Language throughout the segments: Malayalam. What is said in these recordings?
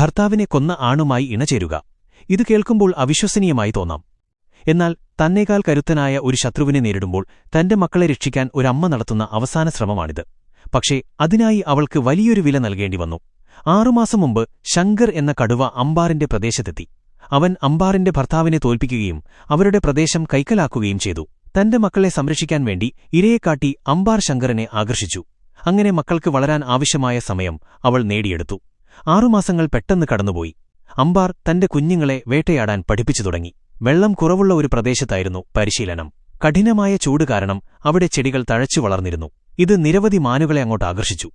ഭർത്താവിനെ കൊന്ന ആണുമായി ഇണചേരുക. ഇത് കേൾക്കുമ്പോൾ അവിശ്വസനീയമായി തോന്നാം. എന്നാൽ തന്നേക്കാൾ കരുത്തനായ ഒരു ശത്രുവിനെ നേരിടുമ്പോൾ തന്റെ മക്കളെ രക്ഷിക്കാൻ ഒരമ്മ നടത്തുന്ന അവസാന ശ്രമമാണിത്. പക്ഷേ അതിനായി അവൾക്ക് വലിയൊരു വില നൽകേണ്ടി വന്നു. ആറുമാസം മുമ്പ് ശങ്കർ എന്ന കടുവ അമ്പാറിന്റെ പ്രദേശത്തെത്തി. അവൻ അമ്പാറിന്റെ ഭർത്താവിനെ തോൽപ്പിക്കുകയും അവരുടെ പ്രദേശം കൈക്കലാക്കുകയും ചെയ്തു. തന്റെ മക്കളെ സംരക്ഷിക്കാൻ വേണ്ടി ഇരയെക്കാട്ടി അമ്പാർ ശങ്കറിനെ ആകർഷിച്ചു. അങ്ങനെ മക്കൾക്ക് വളരാൻ ആവശ്യമായ സമയം അവൾ നേടിയെടുത്തു. ആറുമാസങ്ങൾ പെട്ടെന്ന് കടന്നുപോയി. അമ്പാർ തന്റെ കുഞ്ഞുങ്ങളെ വേട്ടയാടാൻ പഠിപ്പിച്ചു തുടങ്ങി. വെള്ളം കുറവുള്ള ഒരു പ്രദേശത്തായിരുന്നു പരിശീലനം. കഠിനമായ ചൂട് കാരണം അവിടെ ചെടികൾ തഴച്ചു വളർന്നിരുന്നു. ഇത് നിരവധി മാനുകളെ അങ്ങോട്ട് ആകർഷിച്ചു.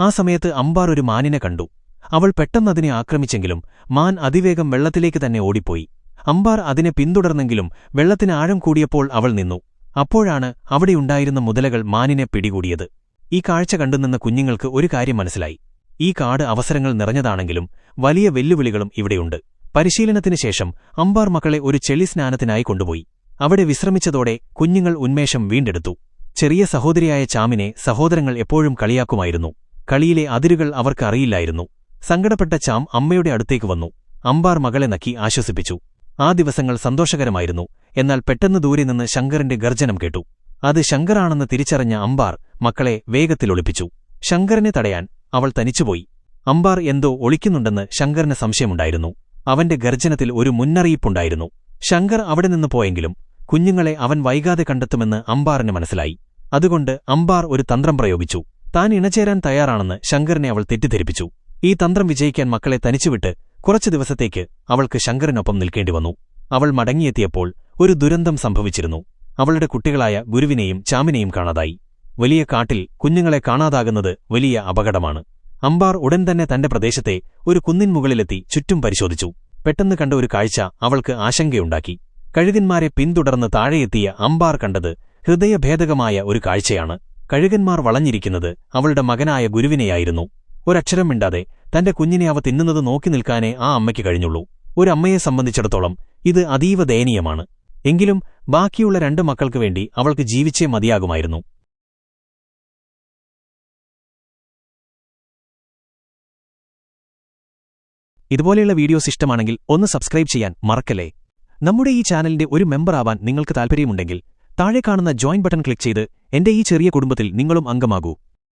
ആ സമയത്ത് അമ്പാർ ഒരു മാനിനെ കണ്ടു. അവൾ പെട്ടെന്നതിനെ ആക്രമിച്ചെങ്കിലും മാൻ അതിവേഗം വെള്ളത്തിലേക്ക് തന്നെ ഓടിപ്പോയി. അമ്പാർ അതിനെ പിന്തുടർന്നെങ്കിലും വെള്ളത്തിന് ആഴം കൂടിയപ്പോൾ അവൾ നിന്നു. അപ്പോഴാണ് അവിടെയുണ്ടായിരുന്ന മുതലകൾ മാനിനെ പിടികൂടിയത്. ഈ കാഴ്ച കണ്ടുനിന്ന കുഞ്ഞുങ്ങൾക്ക് ഒരു കാര്യം മനസ്സിലായി. ഈ കാട് അവസരങ്ങൾ നിറഞ്ഞതാണെങ്കിലും വലിയ വെല്ലുവിളികളും ഇവിടെയുണ്ട്. പരിശീലനത്തിന് ശേഷം അമ്പാർ മക്കളെ ഒരു ചെളി സ്നാനത്തിനായി കൊണ്ടുപോയി. അവിടെ വിശ്രമിച്ചതോടെ കുഞ്ഞുങ്ങൾ ഉന്മേഷം വീണ്ടെടുത്തു. ചെറിയ സഹോദരിയായ ചാമിനെ സഹോദരങ്ങൾ എപ്പോഴും കളിയാക്കുമായിരുന്നു. കളിയിലെ അതിരുകൾ അവർക്കറിയില്ലായിരുന്നു സങ്കടപ്പെട്ട ചാം അമ്മയുടെ അടുത്തേക്ക് വന്നു. അമ്പാർ മകളെ നക്കി ആശ്വസിപ്പിച്ചു. ആ ദിവസങ്ങൾ സന്തോഷകരമായിരുന്നു. എന്നാൽ പെട്ടെന്ന് ദൂരെ നിന്ന് ശങ്കറിന്റെ ഗർജനം കേട്ടു. അത് ശങ്കറാണെന്ന് തിരിച്ചറിഞ്ഞ അമ്പാർ മക്കളെ വേഗത്തിലൊളിപ്പിച്ചു. ശങ്കറിനെ തടയാൻ അവൾ തനിച്ചുപോയി. അമ്പാർ എന്തോ ഒളിക്കുന്നുണ്ടെന്ന് ശങ്കറിന് സംശയമുണ്ടായിരുന്നു. അവന്റെ ഗർജനത്തിൽ ഒരു മുന്നറിയിപ്പുണ്ടായിരുന്നു. ശങ്കർ അവിടെ നിന്ന് പോയെങ്കിലും കുഞ്ഞുങ്ങളെ അവൻ വൈകാതെ കണ്ടെത്തുമെന്ന് അമ്പാറിന് മനസ്സിലായി. അതുകൊണ്ട് അമ്പാർ ഒരു തന്ത്രം പ്രയോഗിച്ചു. താൻ ഇണചേരാൻ തയ്യാറാണെന്ന് ശങ്കറിനെ അവൾ തെറ്റിദ്ധരിപ്പിച്ചു. ഈ തന്ത്രം വിജയിക്കാൻ മക്കളെ തനിച്ചുവിട്ട് കുറച്ചു ദിവസത്തേക്ക് അവൾക്ക് ശങ്കറിനൊപ്പം നിൽക്കേണ്ടി വന്നു അവൾ മടങ്ങിയെത്തിയപ്പോൾ ഒരു ദുരന്തം സംഭവിച്ചിരുന്നു. അവളുടെ കുട്ടികളായ ഗുരുവിനെയും ചാമിനെയും കാണാതായി. വലിയ കാട്ടിൽ കുഞ്ഞുങ്ങളെ കാണാതാകുന്നത് വലിയ അപകടമാണ്. അംബാർ ഉടൻ തന്നെ തന്റെ പ്രദേശത്തെ ഒരു കുന്നിൻ മുകളിലെത്തി ചുറ്റും പരിശോധിച്ചു. പെട്ടെന്ന് കണ്ട ഒരു കാഴ്ച അവൾക്ക് ആശങ്കയുണ്ടാക്കി. കഴുകന്മാരെ പിന്തുടർന്ന് താഴെയെത്തിയ അംബാർ കണ്ടത് ഹൃദയഭേദകമായ ഒരു കാഴ്ചയാണ്. കഴുകന്മാർ വളഞ്ഞിരിക്കുന്നത് അവളുടെ മകനായ ഗുരുവിനെയായിരുന്നു. ഒരക്ഷരം മിണ്ടാതെ തന്റെ കുഞ്ഞിനെ അവ തിന്നുന്നത് നോക്കി നിൽക്കാനേ ആ അമ്മയ്ക്ക് കഴിഞ്ഞുള്ളൂ. ഒരു അമ്മയെ സംബന്ധിച്ചിടത്തോളം ഇത് അതീവ ദയനീയമാണ്. എങ്കിലും ബാക്കിയുള്ള രണ്ട് മക്കൾക്ക് വേണ്ടി അവൾക്ക് ജീവിച്ചേ മതിയാകുമായിരുന്നു. ഇതുപോലെയുള്ള വീഡിയോസ് ഇഷ്ടമാണെങ്കിൽ ഒന്ന് സബ്സ്ക്രൈബ് ചെയ്യാൻ മറക്കല്ലേ? നമ്മുടെ ഈ ചാനലിന്റെ ഒരു മെമ്പർ ആവാൻ നിങ്ങൾക്ക് താൽപ്പര്യമുണ്ടെങ്കിൽ താഴെ കാണുന്ന ജോയിൻ ബട്ടൺ ക്ലിക്ക് ചെയ്ത് എന്റെ ഈ ചെറിയ കുടുംബത്തിൽ നിങ്ങളും അംഗമാകൂ.